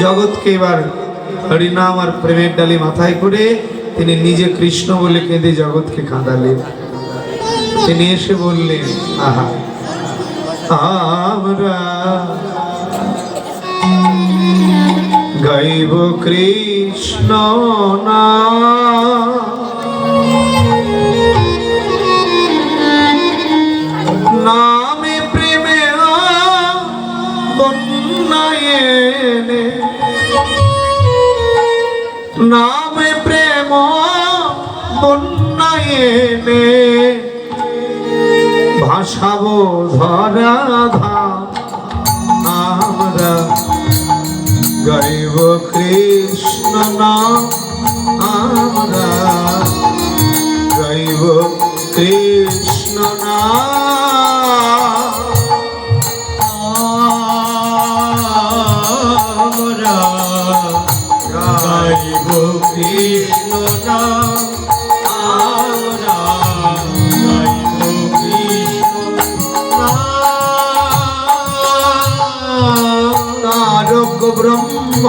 জগৎকে এবার হরিনাম আর প্রেমের ডালি মাথায় করে তিনি নিজে কৃষ্ণ বলে কেঁদে জগৎকে কাঁদালেন। তিনি এসে বললেন, আহা, আমরা গাইব কৃষ্ণ না বন্যায়নে নামে প্রেম বন্যায়নে ভাসাবো ধরা ধাম আমরা গাইব কৃষ্ণ নাম। ব্রহ্ম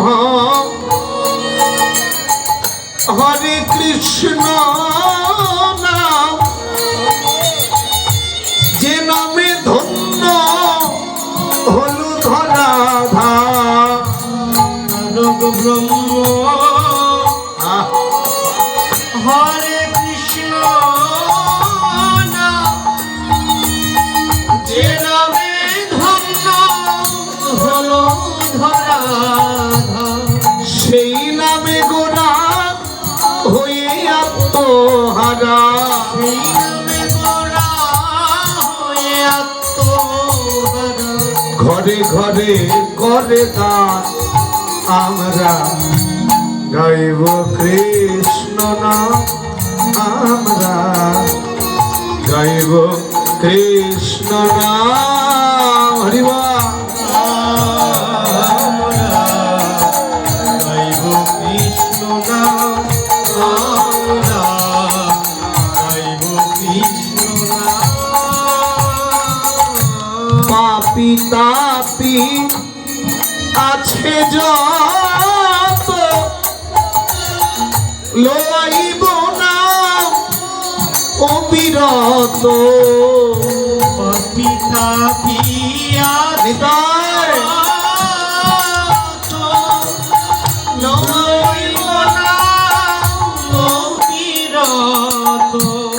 হরে কৃষ্ণ নাম যে নামে ধন্য হলু ধরা ধা ব্রহ্ম হরে কৃষ্ণ ধরা সেই নামে গোরা হয়ে আত্মহারা। সেই নামে গোড়া হয়ে আত্মহারা। ঘরে ঘরে করে দান আমরা গাইব কৃষ্ণ। তাপি আছে যত। লোয়াইব না অবিরত। পিতা পিয়া নিতাই।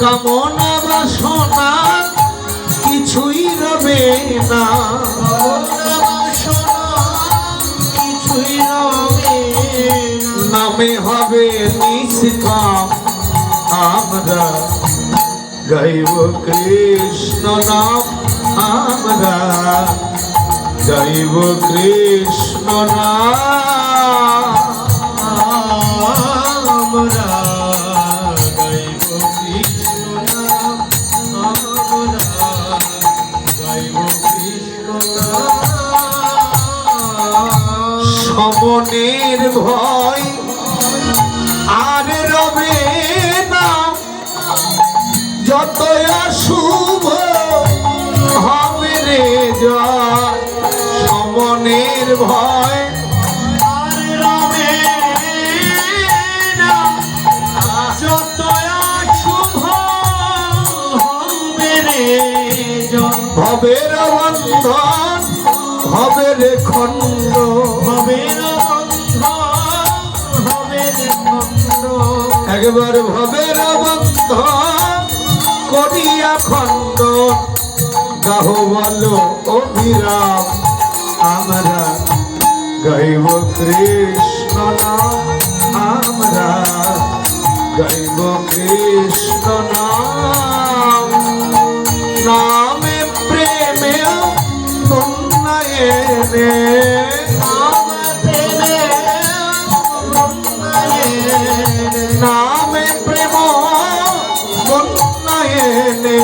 কামনা বাসনা কিছুই রবে না। নামে হবে নিষ্কাম। আমরা গাইব কৃষ্ণ নাম। আমরা গাইব কৃষ্ণ নাম। সমনের ভয়। আর রবে না যত শুভ হবে রে সমনের ভয়। যত শুভ হবে রে ভবের বন্ধন হবে রে খণ্ড হবে বন্ধ হবে একবার ভবের বন্ধন করিয়া খণ্ড। গাহ বলো অভিরাম আমরা গাইব কৃষ্ণ আমরা গাইব কৃষ্ণ উন্নয়নে নামে প্রেম বন্যায়নে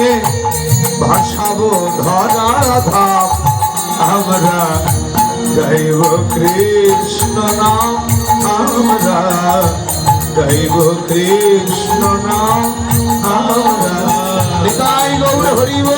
ভাসাবো ধরার ধাম আমরা গাইব কৃষ্ণ নাম আমরা গাইব কৃষ্ণ নাম আমরা নিতাই গৌর হরিব